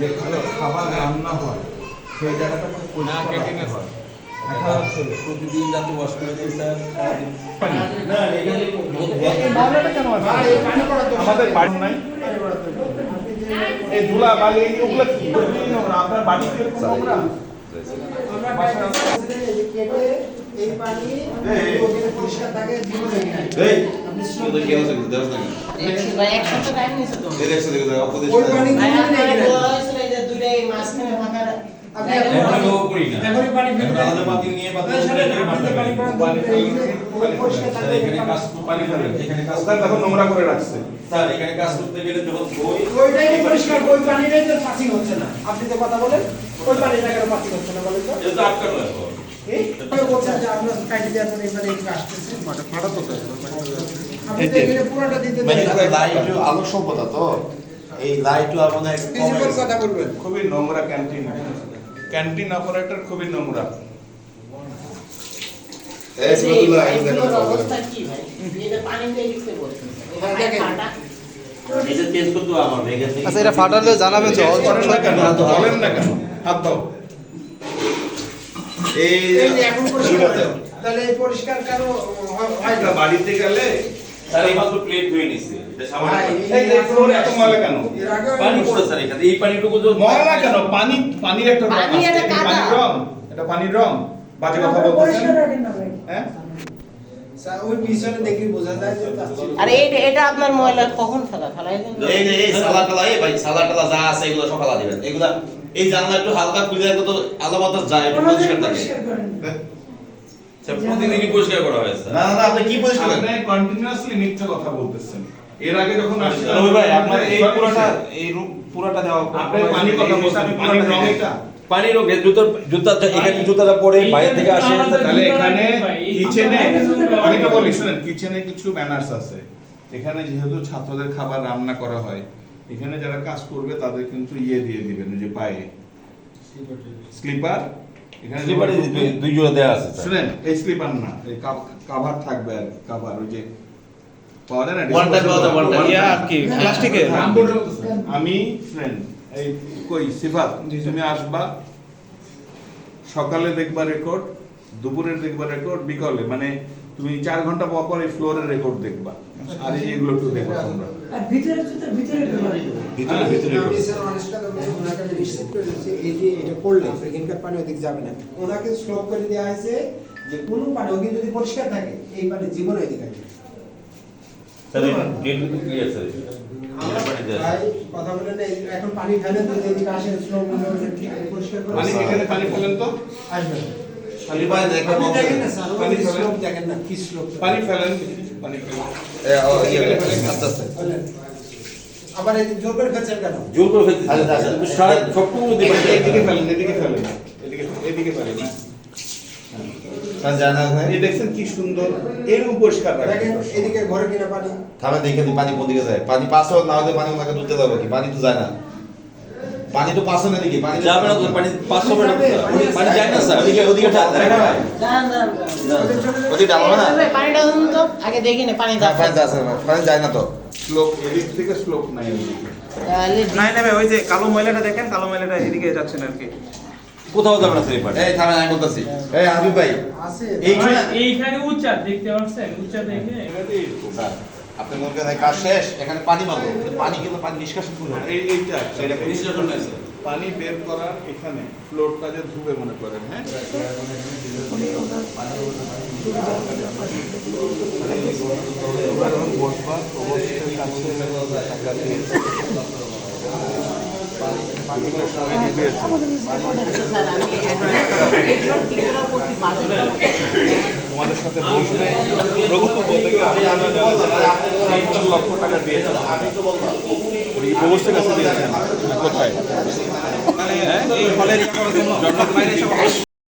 যেখানে খাবার রান্না হয় সেই জায়গাটা খুব পরিষ্কার হয়। দেখা প্রতিদিন যাতে ওয়াশ করে দিই স্যার। আমাদের বাড়ি নাই। এই ধুলা বালি ওগুলো কি? আপনার বাড়িতে নোংরা এই পানি পরিষ্কার থাকে জীবনে এই কি আছে ভাই নিছে তো। ওই পানি নেই এই যে দুইটা আপনি এখন করি না। পানি আলাদা পাতিল নিয়ে পাতিল পানি পানি এখানে কাজ পানি এখানে কাজ দেখো নোংরা করে রাখছে। স্যার এখানে কাজ করতে গেলে যখন বই ওইটাই পরিষ্কার ওই পানিটাই তো পাসিং হচ্ছে না। আপনি তো কথা বলেন। ওই পানিটা কেন পাসিং হচ্ছে না বলেন তো। এটা আটকানো বলছেন যে কাইটে দেওয়ার একটু আসতেছে। মানে দেন। লাইট আলো সভ্যতা তো। এই লাইট মানে কথা বলবেন। খুবই নোংরা ক্যান্টিন ক্যান্টিন অপারেটর খুবই আচ্ছা এটা ফাটালে জানাবেন তো। বলেন না কেন? হাত দাও। এই এখন পরিষ্কার তাহলে এই পরিষ্কার কেন হয়- না? বাড়িতে গেলে স্যার প্লেট ধুয়ে নিছে। পানির একটা। পানির রং। এটা পানির রং। বাজে কথা বলতেছেন। হ্যাঁ? ওই পিছনে দেখি বোঝা যায় যে আরে এটা এটা আপনার ময়লা কখন ফেলা? ফেলাই এই যে এই সালা টালা এই ভাই সালা টালা যা আছে এগুলো সব ফালা দিবেন। এগুলা এই জানলা একটু হালকা খুলে রাখলে তো আলো বাতাস যায় একটু পরিষ্কার থাকে। প্রতিদিনই পরিষ্কার করা না না না আপনি কি পরিষ্কার আপনি কন্টিনিউয়াসলি মিথ্যা কথা বলতেছেন। এর আগে যখন আসছিলাম ভাই আপনার এই পুরোটা এই রূপ পুরোটা দেওয়া আপনি পানি কথা বলছেন পানির রং এটা? রোগে জুতো জুতা এখানে জুতাটা পরে বাইরে থেকে আসে। তাহলে এখানে কিচেনে আমি তো বলি শুনেন কিচেনে কিছু ম্যানার্স আছে। এখানে যেহেতু ছাত্রদের খাবার রান্না করা হয় এখানে যারা কাজ করবে তাদের কিন্তু ইয়ে দিয়ে দিবেন যে পায়ে। স্লিপার? এখানে স্লিপারে দুই জোড়া দেওয়া আছে শুনেন এই স্লিপার না এই কাভার থাকবে আর কাভার ওই যে পাওয়া যায় না? One পাওয়া যায়, one ইয়া কি প্লাস্টিকের আমি ফ্রেন্ড এই কই সিফাত? তুমি আসবা সকালে দেখবা রেকর্ড দুপুরে দেখবা রেকর্ড বিকালে মানে তুমি চার ঘণ্টা পর পর এই ফ্লোরের রেকর্ড দেখবা। আর এই এগুলো একটু দেখবা তোমরা। আর ভিতরে ভিতরে। ভিতরে ভিতরে এই যে এটা করলে এখানকার পানি ওদিকে যাবে না ওনাকে স্টপ করে দেওয়া হয়েছে যে কোনো পানি ওদিকে যদি পরিষ্কার থাকে এই পানি জীবনে ওদিকে স্যার ডেট কথা বলেন এখন পানি ফেলেন যদি স্লো ঠিক পরিষ্কার করে পানি এখানে পানি ফেলেন তো? আসবে কি ও ইয়ে আস্তে আবার এই জোর করে ফেলছেন কেন? জোর করে ফেলতে আচ্ছা, আচ্ছা। সবটুকু এদিকে- ফেলেন এদিকে ফেলেন। এদিকে এদিকে ফেলেন। জানা এই দেখছেন কি সুন্দর এরকম পরিষ্কার রাখেন এদিকে ঘরে কিনা পানি। থামে দেখে দিই পানি কোন দিকে যায়? পানি না হলে পানি ওনাকে তুলতে যাবে কি। পানি তো যায় না। পানি তো পাশে না দিকে পানি যাবে না তো পানি পাঁচশো মিটার পানি যায় না স্যার। ওদিকে ওদিকে যায় দেখা ভাই যান যান। ওদিকে না? পানিটা তো। আগে দেখি না পানি পানি যাচ্ছে যাচ্ছে না, পানি যায় না তো। স্লোপ এদিক থেকে স্লোপ নাই ওদিকে। ওই যে কালো ময়লাটা দেখেন কালো ময়লাটা এদিকে যাচ্ছে না আর কি। কোথাও যাবে না এই পানি এই থামে আমি বলতেছি এই হাবিব ভাই আছে এইখানে এইখানে উচ্চা দেখতে পাচ্ছেন উচ্চা দেখে স্যার আপনি মনে করেন কাজ শেষ এখানে পানি মারবো পানি কিন্তু পানি নিষ্কাশন করবে এই এইটা সেটা নিষ্কাশন স্যার পানি বের করার এখানে ফ্লোরটা যে ধুবে মনে করেন হ্যাঁ এবার যখন বসবা অবশ্যই কাছে টাকা দিয়ে পানিগুলো সবাই নিবে স্যার আমি একজন টিচার প্রতি বাজে তোমাদের সাথে বসবে। রঘুপুর বলতে গেলে আমি পঞ্চাশ লক্ষ টাকা দিয়েছেন এই ব্যবস্থার কাছে দিয়েছেন কোথায়? মানে